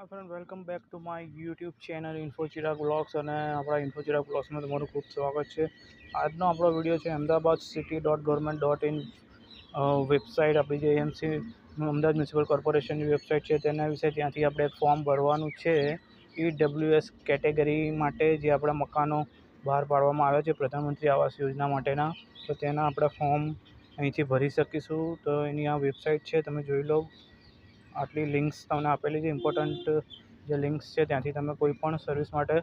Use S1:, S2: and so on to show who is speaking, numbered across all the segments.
S1: Hi friend welcome back to my YouTube channel Infochirag blogs અને આપણા ઇન્ફોચિરાગ બ્લોગ્સમાં તમારું ખૂબ સ્વાગત છે. આજનો આપણો વીડિયો છે Ahmedabad city dot government dot in website આપણી જે એમસી અમદાવાદ મ્યુનિસિપલ કોર્પોરેશનની વેબસાઇટ છે, તેના વિશે ત્યાંથી આપણે ફોર્મ ભરવાનું છે. ઈ ડબ્લ્યુએસ કેટેગરી માટે જે આપણા મકાનો બહાર પાડવામાં આવ્યા છે પ્રધાનમંત્રી આવાસ યોજના માટેના, તો તેના આપણે ફોર્મ અહીંથી ભરી શકીશું. તો એની આ વેબસાઇટ છે, તમે જોઈ લો. આટલી લિંક્સ તમને આપેલી છે ઇમ્પોર્ટન્ટ જે લિંક્સ છે, ત્યાંથી તમે કોઈ પણ સર્વિસ માટે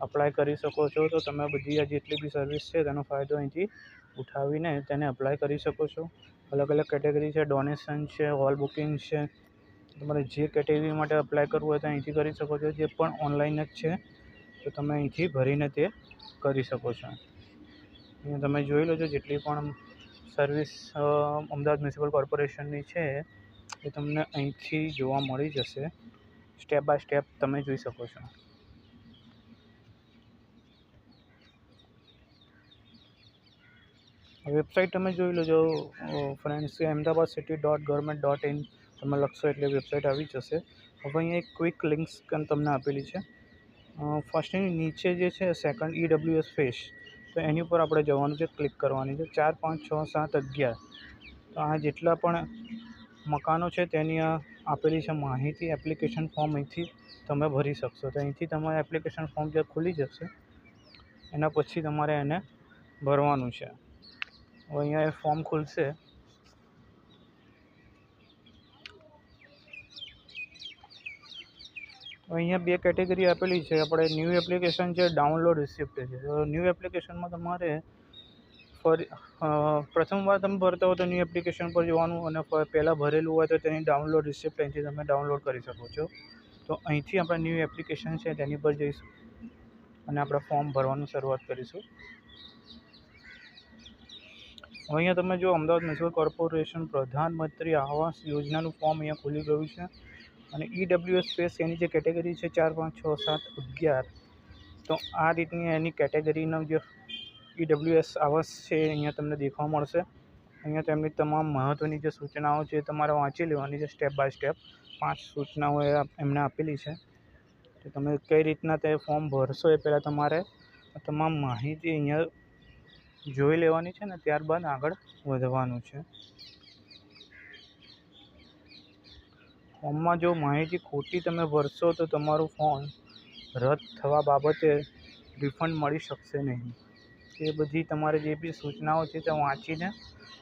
S1: અપ્લાય કરી શકો છો. તો તમે બધી આ જેટલી બી સર્વિસ છે, તેનો ફાયદો અહીંથી ઉઠાવીને તેને અપ્લાય કરી શકો છો. અલગ અલગ કેટેગરી છે ડોનેશન છે હોલ બુકિંગ છે. તમારે જે કેટેગરી માટે અપ્લાય કરવું હોય, તો અહીંથી કરી શકો છો. જે પણ ઓનલાઈન જ છે, તો તમે અહીંથી ભરીને તે કરી શકો છો. અહીંયા તમે જોઈ લો છો જેટલી પણ સર્વિસ અમદાવાદ મ્યુનિસિપલ કોર્પોરેશનની છે એ તમને અહીંથી જોવા મળી જશે. સ્ટેપ બાય સ્ટેપ તમે જોઈ શકો છો. વેબસાઇટ તમે જોઈ લેજો. Friends Ahmedabad city dot government dot in તમે લખશો એટલે વેબસાઇટ આવી જશે. હવે અહીંયા એક ક્વિક લિંક્સ તમને આપેલી છે. ફર્સ્ટની નીચે જે છે સેકન્ડ ઈ ડબલ્યુએસ ફેસ તો એની ઉપર આપણે જવાનું છે ક્લિક કરવાની છે. ચાર, પાંચ, છ, સાત, અગિયાર. તો આ જેટલા પણ મકાનો છે, તેની આપેલી છે માહિતી એપ્લિકેશન ફોર્મ અહીંથી તમે ભરી શકશો. તો અહીંથી તમારે એપ્લિકેશન ફોર્મ જે ખુલી જશે, એના પછી તમારે એને ભરવાનું છે. હવે અહીંયા એ ફોર્મ ખુલશે. અહીંયા બે કેટેગરી આપેલી છે. આપણે ન્યૂ એપ્લિકેશન છે ડાઉનલોડ રિસિપ્ટ છે. તો ન્યૂ એપ્લિકેશનમાં તમારે ફરી પ્રથમવાર તમે ભરતા હો તો ન્યૂ એપ્લિકેશન પર જવાનું અને પહેલાં ભરેલું હોય તો તેની ડાઉનલોડ રિસિપ્ટ અહીંથી તમે ડાઉનલોડ કરી શકો છો. તો અહીંથી આપણે ન્યૂ એપ્લિકેશન છે તેની પર જઈશું અને આપણે ફોર્મ ભરવાનું શરૂઆત કરીશું. અહીંયા તમે જો અમદાવાદ મ્યુનિસિપલ કોર્પોરેશન પ્રધાનમંત્રી આવાસ યોજનાનું ફોર્મ અહીંયા ખુલી ગયું છે અને ઈ ડબલ્યુએસ સ્પેસ એની જે કેટેગરી છે ચાર, પાંચ, છ, સાત, અગિયાર, તો આ રીતની એની કેટેગરીનો જે ઈ ડબલ્યુએસ આવાસ છે, અહીંયા તમને દેખવા મળશે. અહીંયા તેમની તમામ મહત્ત્વની જે સૂચનાઓ છે તમારે વાંચી લેવાની છે સ્ટેપ બાય સ્ટેપ પાંચ સૂચનાઓ એમણે આપેલી છે. તો તમે કઈ રીતના તે ફોર્મ ભરશો એ પહેલાં તમારે તમામ માહિતી અહીંયા જોઈ લેવાની છે ને ત્યારબાદ આગળ વધવાનું છે. ફોર્મમાં જો માહિતી ખોટી તમે ભરશો તો તમારું ફોર્મ રદ થવા બાબતે રિફંડ મળી શકશે નહીં. એ બધી તમારે જે બી સૂચનાઓ છે તે વાંચીને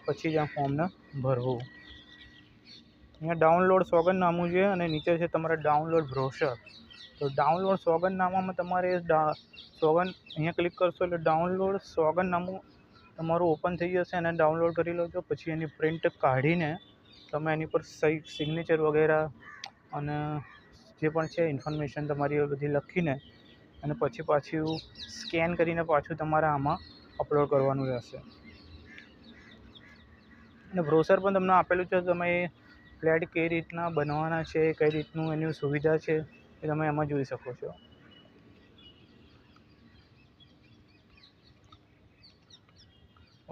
S1: પછી જ આ ફોર્મને ભરવું. અહીંયા ડાઉનલોડ સોગંદનામું છે અને નીચે છે તમારે ડાઉનલોડ બ્રોશર. તો ડાઉનલોડ સોગંદનામામાં તમારે સોગંદ અહીંયા ક્લિક કરશો એટલે ડાઉનલોડ સોગંદનામું તમારું ઓપન થઈ જશે અને ડાઉનલોડ કરી લો પછી એની પ્રિન્ટ કાઢીને તમે એની પર સહી સિગ્નેચર વગેરે અને જે પણ છે ઇન્ફોર્મેશન તમારી બધી લખીને અને પછી પાછું સ્કેન કરીને પાછું તમારે આમાં અપલોડ કરવાનું રહેશે. અને બ્રોસર પણ તમને આપેલું છે, તમે ફ્લેટ કઈ રીતના બનવાના છે, કઈ રીતનું એની સુવિધા છે, એ તમે એમાં જોઈ શકો છો.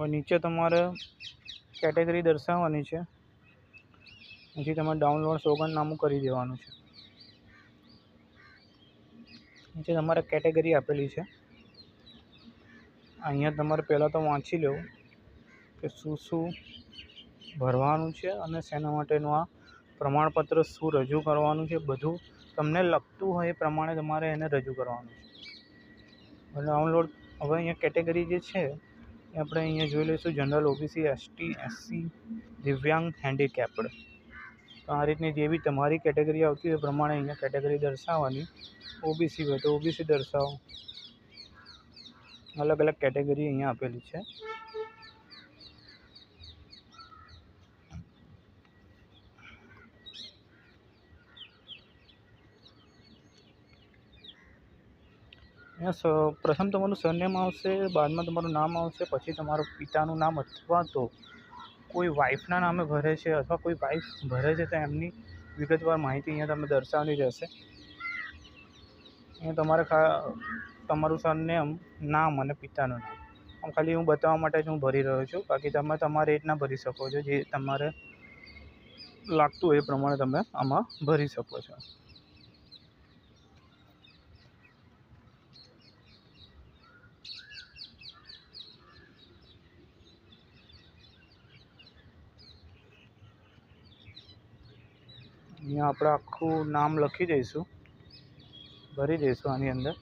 S1: નીચે તમારે કેટેગરી દર્શાવવાની છે. પછી તમારે ડાઉનલોડ સોગંદનામું કરી દેવાનું છે. નીચે તમારે કેટેગરી આપેલી છે. અહીંયા તમારે પહેલાં તો વાંચી લેવું કે શું શું ભરવાનું છે અને શેના માટેનું આ પ્રમાણપત્ર શું રજૂ કરવાનું છે. બધું તમને લગતું હોય એ પ્રમાણે તમારે એને રજૂ કરવાનું છે. ડાઉનલોડ હવે અહીંયા કેટેગરી જે છે એ આપણે અહીંયા જોઈ લઈશું. જનરલ ઓબીસી એસટી એસસી દિવ્યાંગ હેન્ડીકેપ્ડ આ રીતની જે બી તમારી કેટેગરી આવતી હોય એ પ્રમાણે અહીંયા કેટેગરી દર્શાવવાની. ઓબીસી હોય તો ઓબીસી દર્શાવો. અલગ અલગ કેટેગરી અહીંયા આપેલી છે. અહીંયા પ્રથમ તમારું સરનેમ આવશે, બાદમાં તમારું નામ આવશે, પછી તમારું પિતાનું નામ અથવા તો કોઈ વાઈફના નામે ભરે છે અથવા કોઈ વાઈફ ભરે છે તો એમની વિગતવાર માહિતી અહીંયા તમે દર્શાવવાની રહેશે. અહીંયા તમારે તમારું સરનેમ, નામ અને પિતાનું નામ. આમ ખાલી હું બતાવવા માટે જ હું ભરી રહ્યો છું. બાકી તમે તમારી રીતના ભરી શકો છો. જે તમારે લાગતું હોય એ પ્રમાણે તમે આમાં ભરી શકો છો. અહીંયા આપણે આખું નામ લખી દઈશું. ભરી દઈશું આની અંદર.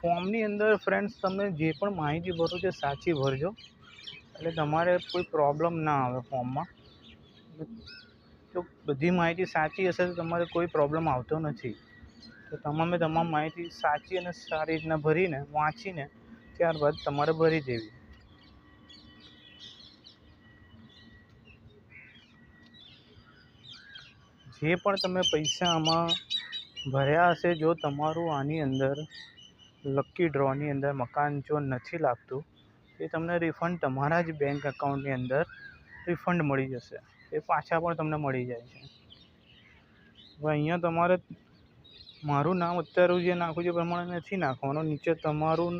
S1: ફોર્મની અંદર ફ્રેન્ડ્સ તમે જે પણ માહિતી ભરો છે સાચી ભરજો. એટલે તમારે કોઈ પ્રોબ્લેમ ના આવે ફોર્મમાં. જો બધી માહિતી સાચી હશે તો તમારે કોઈ પ્રોબ્લેમ આવતો નથી. તો તમામે તમામ માહિતી સાચી અને સારી રીતના ભરીને, વાંચીને ત્યારબાદ તમારે ભરી દેવી. જે પણ તમે પૈસા આમાં ભર્યા હશે, જો તમારું આની અંદર લકી ડ્રોની અંદર મકાન જો નથી લાગતું, એ તમને રિફંડ તમારા જ બેંક એકાઉન્ટની અંદર રિફંડ મળી જશે. એ પાછા પણ તમને મળી જાય છે. હવે અહીંયા તમારે મારું નામ અત્યારે જે નાખું છે પ્રમાણે નથી નાખવાનું. નીચે તમારું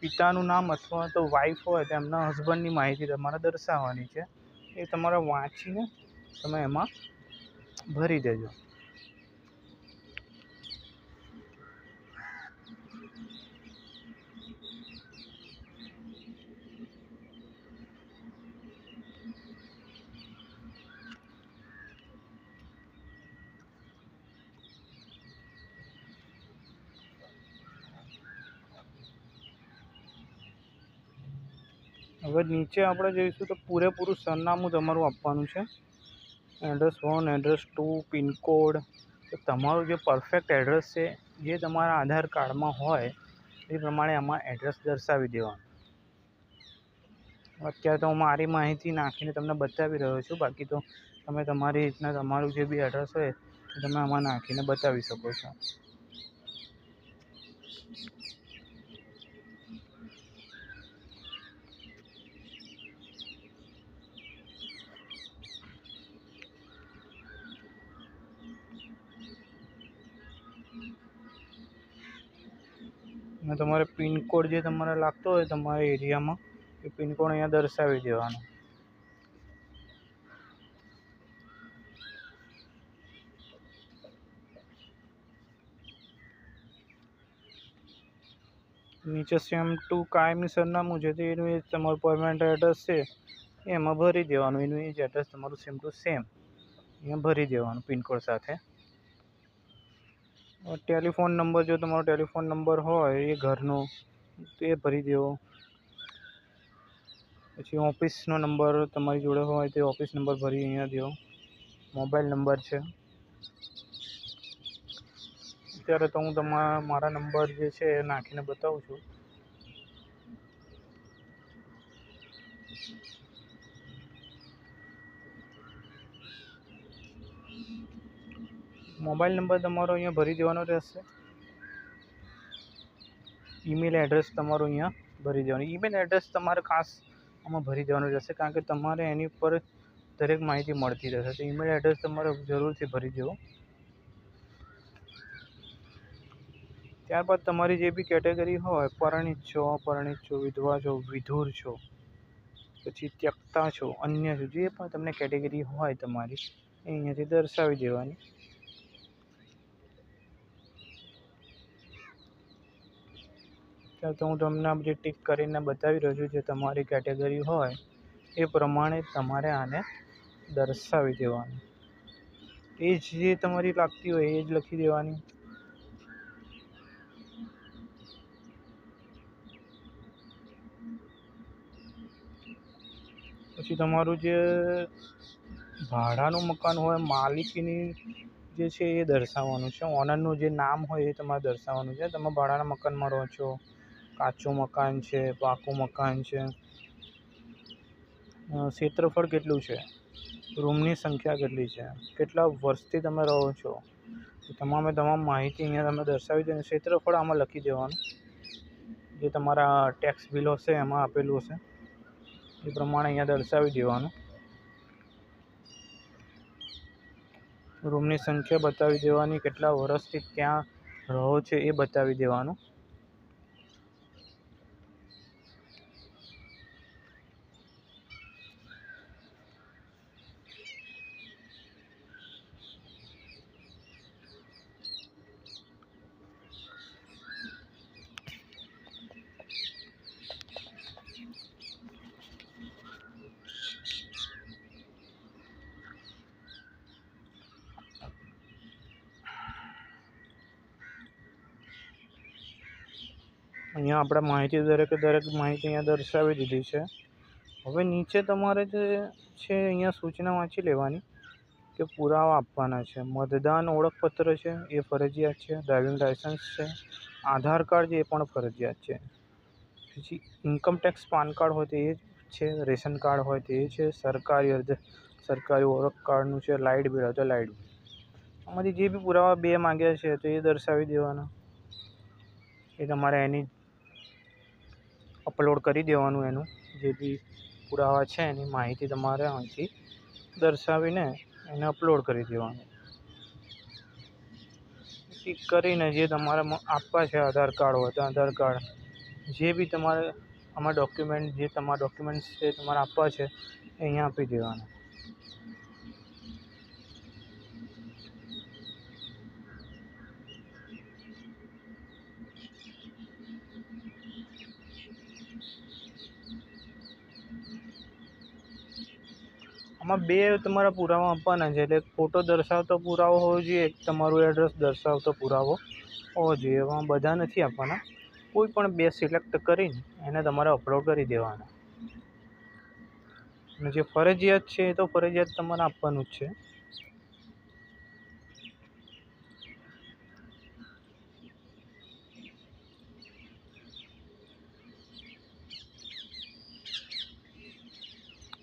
S1: પિતાનું નામ અથવા તો વાઈફ હોય તો એમના હસબન્ડની માહિતી તમારે દર્શાવવાની છે. એ તમારે વાંચીને તમે એમાં ભરી દેજો. હવે નીચે આપણે જોઈશું તો પૂરેપૂરું સરનામું તમારું આપવાનું છે. Address one, address two, pin code. તો તમારું જે પરફેક્ટ એડ્રેસ છે, જે તમારા આધાર કાર્ડમાં હોય, એ પ્રમાણે આમાં એડ્રેસ દર્શાવી દેવાનું. અત્યારે તો હું મારી માહિતી નાખીને તમને બતાવી રહ્યો છું. બાકી તો તમે તમારી રીતના તમારું જે બી એડ્રેસ હોય તમે આમાં નાખીને બતાવી શકો છો. અને તમારે પિનકોડ જે તમારે લાગતો હોય તમારા એરિયામાં, એ પિનકોડ અહીંયા દર્શાવી દેવાનો. નીચે સેમ ટુ કાયમી સરનામું છે, તો એનું એ તમારું પરમેનન્ટ એડ્રેસ છે, એમાં ભરી દેવાનું, એનું એ જ એડ્રેસ તમારું સેમ ટુ સેમ અહીંયા ભરી દેવાનું પિનકોડ સાથે. ટેલિફોન નંબર, જો તમારો ટેલિફોન નંબર હોય એ ઘરનો તો એ ભરી દેવો પછી ઓફિસનો નંબર તમારી જોડે હોય તે ઓફિસ નંબર ભરી અહીંયા દો. મોબાઈલ નંબર છે. અત્યારે તો હું તમારા મારા નંબર જે છે એ નાખીને બતાવું છું. મોબાઈલ નંબર તમારો અહીંયા ભરી દેવાનો રહેશે. ઈમેલ એડ્રેસ તમારું અહીંયા ભરી દેવાનું. ઈમેલ એડ્રેસ તમારે ખાસ આમાં ભરી દેવાનું રહેશે, કારણ કે તમારે એની ઉપર દરેક માહિતી મળતી રહેશે. તો ઈમેલ એડ્રેસ તમારે જરૂરથી ભરી દેવો. ત્યારબાદ તમારી જે બી કેટેગરી હોય, પરણિત છો અપરણિત છો, વિધવા છો, વિધુર છો, પછી ત્યક્તા છો, અન્ય છો, જે પણ તમને કેટેગરી હોય તમારી, એ અહીંયાથી દર્શાવી દેવાની. ત્યારે તો હું તમને બધી ટીક કરીને બતાવી રહ્યો છું, જે તમારી કેટેગરી હોય એ પ્રમાણે તમારે આને દર્શાવી દેવાનું. એ જ જે તમારી લાગતી હોય એ જ લખી દેવાની. પછી તમારું જે ભાડાનું મકાન હોય, માલિકીની જે છે એ દર્શાવવાનું છે. ઓનરનું જે નામ હોય એ તમારે દર્શાવવાનું છે. તમે ભાડાના મકાનમાં રહો છો કાચું મકાન છે, પાકું મકાન છે. ક્ષેત્રફળ કેટલું છે? રૂમની સંખ્યા કેટલી છે? કેટલા વર્ષથી તમે રહો છો? તમામે તમામ માહિતી અહીંયા તમે દર્શાવી દો ક્ષેત્રફળ આમાં લખી દેવાનું. જે તમારા ટેક્સ બિલ હશે એમાં આપેલું હશે. એ પ્રમાણે અહીંયા દર્શાવી દેવાનું. રૂમની સંખ્યા બતાવી દેવાની, કેટલા વર્ષથી ત્યાં રહો છે એ બતાવી દેવાનું. અહીંયા આપણે માહિતી દરેકે દરેક માહિતી અહીંયા દર્શાવી દીધી છે. હવે નીચે તમારે જે છે અહીંયા સૂચના વાંચી લેવાની કે પુરાવા આપવાના છે. મતદાન ઓળખપત્ર છે, એ ફરજિયાત છે, ડ્રાઇવિંગ લાઇસન્સ છે, આધાર કાર્ડ છે, એ પણ ફરજિયાત છે. પછી ઇન્કમટેક્સ પાન કાર્ડ હોય તો એ છે, રેશન કાર્ડ હોય તો એ છે, સરકારી અર્ધ સરકારી ઓળખ કાર્ડનું છે, લાઇટ બિલ હોય તો લાઇટ બિલ. આમાંથી જે બી પુરાવા બે માંગ્યા છે તો એ દર્શાવી દેવાના. એ તમારે એની અપલોડ કરી દેવાનું એનું. જે બી પુરાવા છે એની માહિતી તમારે અહીંથી દર્શાવીને એને અપલોડ કરી દેવાનું. એ કરીને જે તમારે આપવા છે આધાર કાર્ડ હોય તો આધાર કાર્ડ, જે બી તમારે આમાં ડોક્યુમેન્ટ જે તમારા ડોક્યુમેન્ટ્સ છે તમારે આપવા છે એ અહીંયા આપી દેવાના. આમાં બે તમારા પુરાવા આપવાના છે, એટલે એક ફોટો દર્શાવતો પુરાવો હોવો જોઈએ, એક તમારું એડ્રેસ દર્શાવતો પુરાવો હોવો જોઈએ. એમાં બધા નથી આપવાના. કોઈ પણ બે સિલેક્ટ કરીને એને તમારે અપલોડ કરી દેવાના. અને જે ફરજિયાત છે એ તો ફરજિયાત તમારે આપવાનું જ છે.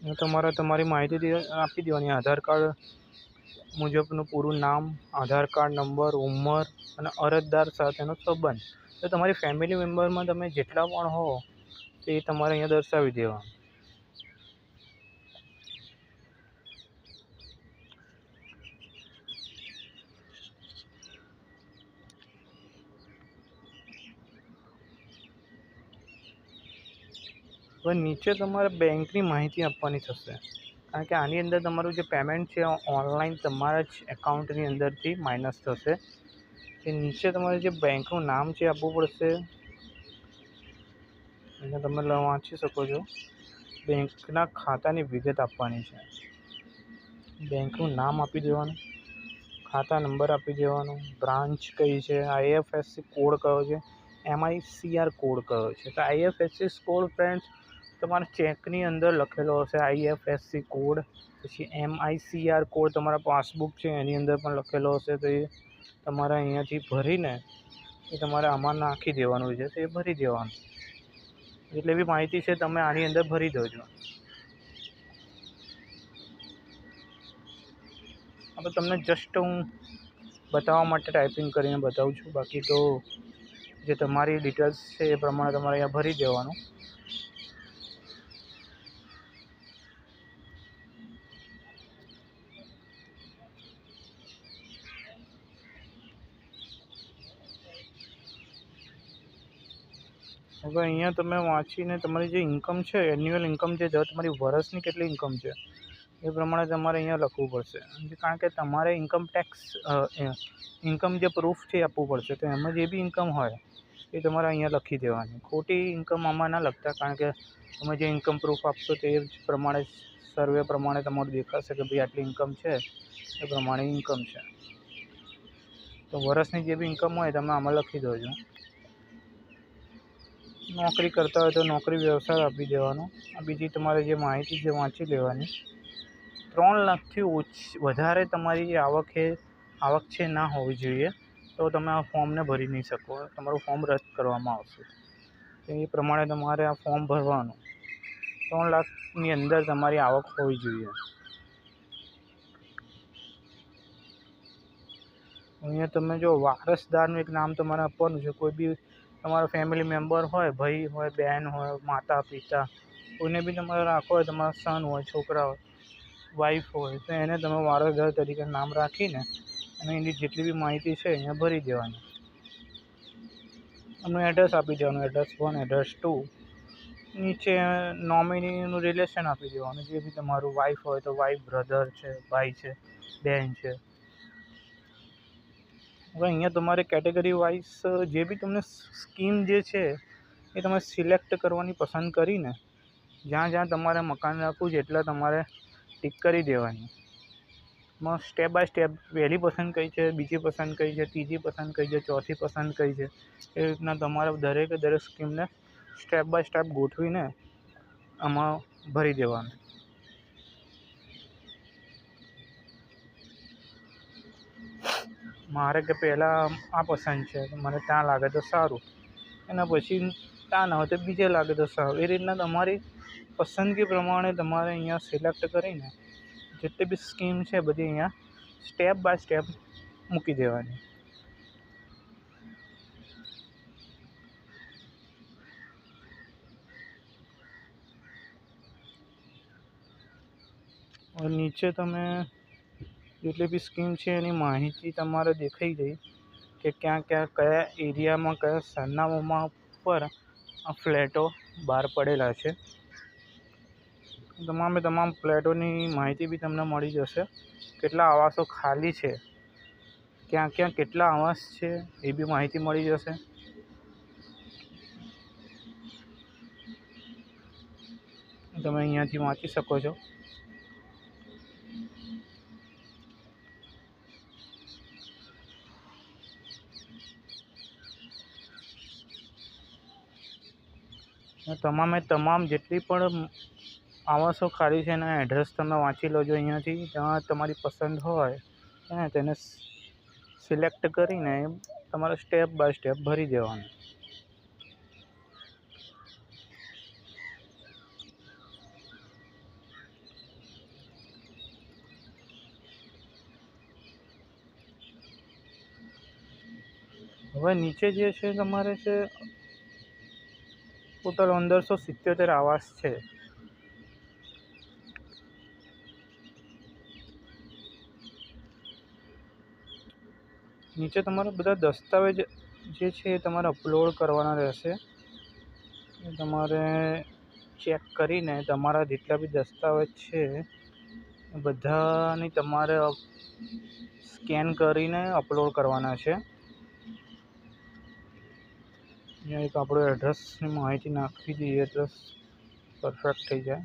S1: તમારે તમારી માહિતી આપી દેવાની. આધાર કાર્ડ મુજબનું પૂરું નામ, આધાર કાર્ડ નંબર, ઉંમર અને અરજદાર સાથેનો સંબંધ. તો તમારી ફેમિલી મેમ્બરમાં તમે જેટલા પણ હો, તે તમારે અહીંયા દર્શાવી દેવાનું હવે નીચે તમારે બેંકની માહિતી આપવાની થશે. કારણ કે આની અંદર તમારું જે પેમેન્ટ છે ઓનલાઈન તમારા જ એકાઉન્ટની અંદરથી માઇનસ થશે. તે નીચે તમારે જે બેંકનું નામ છે આપવું પડશે. અને તમે વાંચી શકો છો. બેંકના ખાતાની વિગત આપવાની છે. બેંકનું નામ આપી દેવાનું. ખાતા નંબર આપી દેવાનો. બ્રાન્ચ કઈ છે? આઈએફએસસી કોડ કયો છે? એમઆઈસીઆર કોડ કયો છે? તો આઈએફએસસી કોડ ફ્રેન્ડ્સ તમારા ચેકની અંદર લખેલો હશે આઈએફએસસી કોડ, પછી એમઆઈસીઆર કોડ તમારા પાસબુક છે, એની અંદર પણ લખેલો હશે, તો એ તમારે અહીંયાથી ભરીને એ તમારે આમાં નાખી દેવાનું છે, તો એ ભરી દેવાનું. જેટલી બી માહિતી છે, તમે આની અંદર ભરી દેજો. હવે તમને જસ્ટ હું બતાવવા માટે ટાઈપિંગ કરીને બતાવું છું, બાકી તો જે તમારી ડિટેલ્સ છે, એ પ્રમાણે તમારે અહીંયા ભરી દેવાનું. હવે અહીંયા તમે વાંચીને તમારી જે ઇન્કમ છે એન્યુઅલ ઇન્કમ જે તમારી વર્ષની કેટલી ઇન્કમ છે, એ પ્રમાણે તમારે અહીંયા લખવું પડશે. કારણ કે તમારે ઇન્કમ ટેક્સ ઇન્કમ જે પ્રૂફ છે એ આપવું પડશે. તો એમાં જે બી ઇન્કમ હોય, એ તમારે અહીંયા લખી દેવાની. ખોટી ઇન્કમ આમાં ના લખતા, કારણ કે તમે જે ઇન્કમ પ્રૂફ આપશો તે જ પ્રમાણે સર્વે પ્રમાણે તમારું દેખાશે કે ભાઈ આટલી ઇન્કમ છે, એ પ્રમાણે ઇન્કમ છે. તો વર્ષની જે બી ઇન્કમ હોય, તમે આમાં લખી દેજો. નોકરી કરતા હોય તો નોકરી વ્યવસાય આપી દેવાનો. આ બીજી તમારે જે માહિતી છે વાંચી લેવાની. ત્રણ લાખથી ઓછી, વધારે તમારી જે આવક છે આવક છે ના હોવી જોઈએ, તો તમે આ ફોર્મને ભરી નહીં શકો. તમારું ફોર્મ રદ કરવામાં આવશે. તો એ પ્રમાણે તમારે આ ફોર્મ ભરવાનું. ત્રણ લાખની અંદર તમારી આવક હોવી જોઈએ. અહીંયા તમે જો વારસદારનું એક નામ તમારે આપવાનું છે, કોઈ બી તમારો ફેમિલી મેમ્બર હોય, ભાઈ હોય બહેન હોય, માતા, પિતા, કોઈને બી તમારે રાખવો હોય, તમારા સન હોય, છોકરા હોય વાઈફ હોય, તો એને તમે વારસદાર તરીકે નામ રાખીને અને એની જેટલી બી માહિતી છે, અહીંયા ભરી દેવાની. એમનું એડ્રેસ આપી દેવાનું એડ્રેસ વન એડ્રેસ ટુ નીચે નોમિનીનું રિલેશન આપી દેવાનું, જે બી તમારું વાઈફ હોય, તો વાઈફ બ્રધર છે, ભાઈ છે બહેન છે. હવે અહીંયા તમારે કેટેગરી વાઇઝ જે બી તમને સ્કીમ જે છે, એ તમે સિલેક્ટ કરવાની પસંદ કરીને જ્યાં જ્યાં તમારે મકાન રાખવું છે એટલા તમારે ટીક કરી દેવાની. માં સ્ટેપ બાય સ્ટેપ પહેલી પસંદ કઈ છે, બીજી પસંદ કઈ છે, ત્રીજી પસંદ કઈ છે, ચોથી પસંદ કઈ છે, એ રીતના તમારે દરેકે દરેક સ્કીમને સ્ટેપ બાય સ્ટેપ ગોઠવીને આમાં ભરી દેવાનું. મારે કે પહેલાં આ પસંદ છે મને ત્યાં લાગે તો સારું. એના પછી ત્યાં ના હોય તો બીજે લાગે તો સારું. એ રીતના તમારી પસંદગી પ્રમાણે તમારે અહીંયા સિલેક્ટ કરીને જેટલી બી સ્કીમ છે બધી અહીંયા સ્ટેપ બાય સ્ટેપ મૂકી દેવાની. નીચે તમે જેટલી બી સ્કીમ છે એની માહિતી તમારે દેખાઈ ગઈ કે ક્યાં ક્યાં કયા એરિયામાં કયા સરનામામાં પર આ ફ્લેટો બહાર પડેલા છે. તમામે તમામ ફ્લેટોની માહિતી બી તમને મળી જશે. કેટલા આવાસો ખાલી છે, ક્યાં ક્યાં કેટલા આવાસ છે એ બી માહિતી મળી જશે. તમે અહીંયાથી વાંચી શકો છો. તમામે તમામ જેટલી પણ આવાસો ખાલી છે એના એડ્રેસ તમે વાંચી લેજો અહીંયાથી. જ્યાં તમારી પસંદ હોય હે તેને સિલેક્ટ કરીને તમારે સ્ટેપ બાય સ્ટેપ ભરી દેવાનું. હવે નીચે જે છે તમારે છે ટોટલ પંદરસો સિત્યોતેર આવાસ છે. નીચે તમારે બધા દસ્તાવેજ જે છે એ તમારે અપલોડ કરવાના રહેશે. તમારે ચેક કરીને તમારા જેટલા બી દસ્તાવેજ છે બધાની તમારે સ્કેન કરીને અપલોડ કરવાના છે. અહીંયા એક આપણો એડ્રેસની માહિતી નાખવી જોઈએ એડ્રેસ પરફેક્ટ થઈ જાય.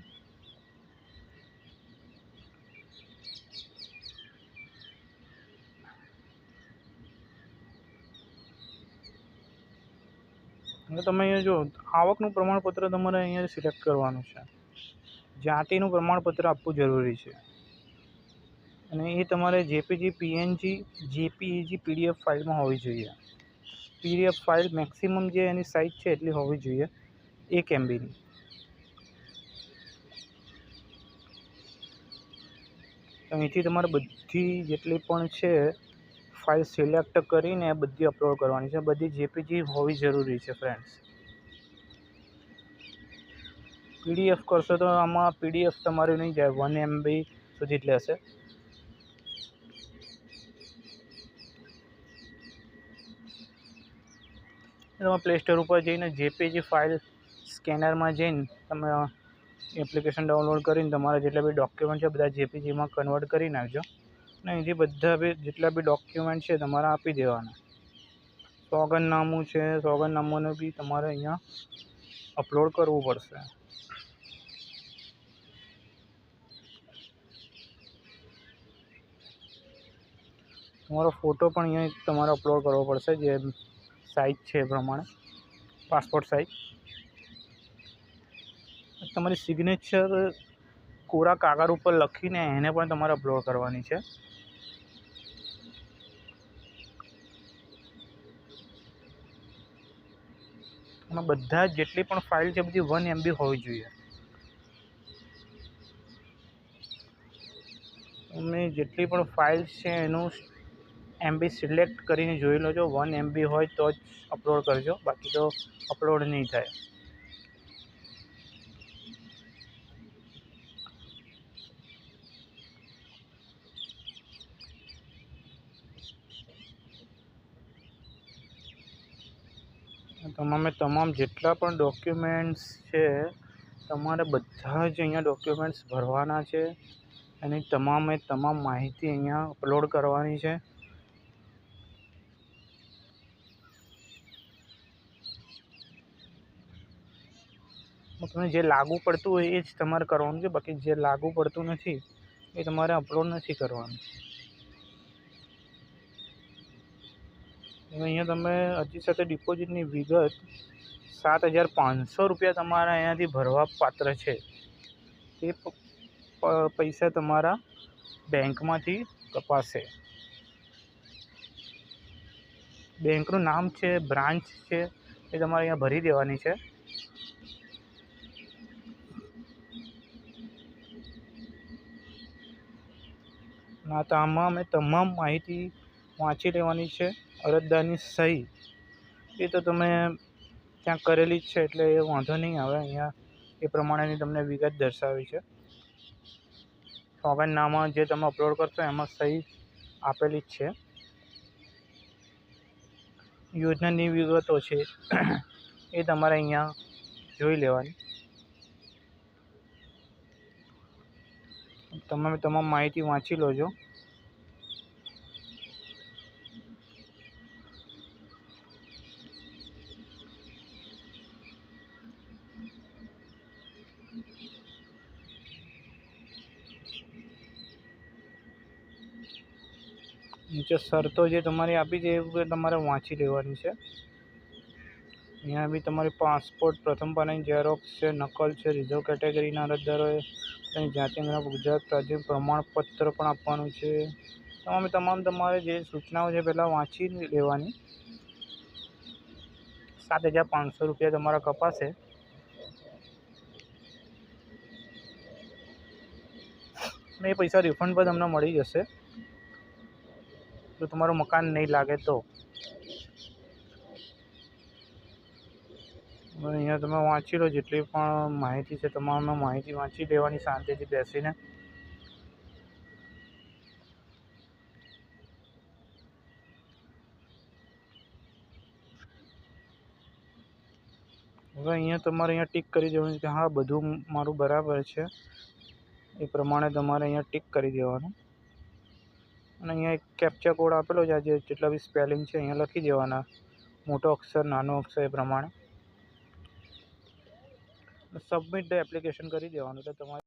S1: હવે તમે અહીંયા જો, આવકનું પ્રમાણપત્ર તમારે અહીંયા સિલેક્ટ કરવાનું છે. જાતિનું પ્રમાણપત્ર આપવું જરૂરી છે. અને એ તમારે જેપીજી પીએનજી જેપીઈજી પીડીએફ ફાઇલમાં હોવી જોઈએ. પીડીએફ ફાઇલ મેક્સિમમ જે એની સાઇઝ છે એટલી હોવી જોઈએ, એક એમબીની. અહીંથી તમારે બધી જેટલી પણ છે, ફાઇલ સિલેક્ટ કરીને બધી અપલોડ કરવાની છે. બધી જેપીજી હોવી જરૂરી છે, ફ્રેન્ડ્સ. પીડીએફ કરશો તો આમાં પીડીએફ તમારી નહીં જાય, વન એમબી સુધી જ લેશે. તમે પ્લે સ્ટોર ઉપર જઈને જેપીજી ફાઇલ સ્કેનરમાં જઈને તમે એપ્લિકેશન ડાઉનલોડ કરીને તમારા જેટલા બી ડોક્યુમેન્ટ છે, બધા જેપીજીમાં કન્વર્ટ કરી નાખજો. અને અહીંથી બધા બી જેટલા બી ડોક્યુમેન્ટ છે, તમારે આપી દેવાના. સોગંદનામું છે સોગંદનામુંને બી તમારે અહીંયા અપલોડ કરવું પડશે. તમારો ફોટો પણ અહીંયા તમારે અપલોડ કરવો પડશે જે સાઇઝ છે એ પ્રમાણે. પાસપોર્ટ સાઇઝ તમારી સિગ્નેચર કોરા કાગળ ઉપર લખીને એને પણ તમારે અપલોડ કરવાની છે. એમાં બધા જેટલી પણ ફાઇલ છે બધી વન એમબી હોવી જોઈએ. અમે જેટલી પણ ફાઇલ છે એનું એમબી સિલેક્ટ કરીને જોઈ લેજો. વન એમબી હોય તો જ અપલોડ કરજો. બાકી તો અપલોડ નહીં થાય. તમામે તમામ જેટલા પણ ડોક્યુમેન્ટ્સ છે, તમારે બધા જ અહીંયા ડોક્યુમેન્ટ્સ ભરવાના છે. એની તમામે તમામ માહિતી અહીંયા અપલોડ કરવાની છે. તમને જે લાગુ પડતું હોય એ જ તમારે કરવાનું છે. બાકી જે લાગુ પડતું નથી, એ તમારે અપલોડ નથી કરવાનું. અહીંયા તમે અરજી સાથે ડિપોઝિટની વિગત સાત હજાર પાંચસો રૂપિયા તમારા અહીંયાથી ભરવા પાત્ર છે. એ પૈસા તમારા બેંકમાંથી તપાસે બેંકનું નામ છે, બ્રાન્ચ છે, એ તમારે અહીંયા ભરી દેવાની છે. ના, તો આમાં અમે તમામ માહિતી વાંચી લેવાની છે. અરજદારની સહી. એ તો તમે ત્યાં કરેલી જ છે, એટલે એ વાંધો નહીં આવે. અહીંયા એ પ્રમાણેની તમને વિગત દર્શાવી છે. સોગંદનામા જે તમે અપલોડ કરશો, એમાં સહી આપેલી જ છે. યોજનાની વિગતો છે. એ તમારે અહીંયા જોઈ લેવાની. તમે તમામ માહિતી વાંચી લોજો. નીચે શરતો જે તમારી આપી છે એ તમારે વાંચી લેવાની છે. અહીંયા બી તમારી પાસપોર્ટ પ્રથમ પાનાની ઝેરોક્સ છે, નકલ છે રિઝર્વ કેટેગરીના અરજદારોએ તેની અંગેના ગુજરાત રાજ્ય પ્રમાણપત્ર પણ આપવાનું છે. તમામે તમામ તમારે જે સૂચનાઓ છે પહેલાં વાંચી લેવાની. સાત હજાર પાંચસો રૂપિયા તમારા કપાશે. અને એ પૈસા રિફંડ પર તમને મળી જશે. જો તમારું મકાન નહીં લાગે તો. અહીંયા તમે વાંચી લો જેટલી પણ માહિતી છે તમામ માહિતી વાંચી લેવાની, શાંતિથી બેસીને. હવે અહીંયા તમારે અહીંયા ટીક કરી દેવાનું કે હા, બધું મારું બરાબર છે. એ પ્રમાણે તમારે અહીંયા ટીક કરી દેવાનું. અને અહીંયા એક કેપ્ચા કોડ આપેલો છે, આ જે જેટલા બી સ્પેલિંગ છે, અહીંયા લખી દેવાના. મોટો અક્ષર, નાનો અક્ષર એ પ્રમાણે. સબમિટ ધ એપ્લિકેશન કરી દેવાનું એટલે તમારે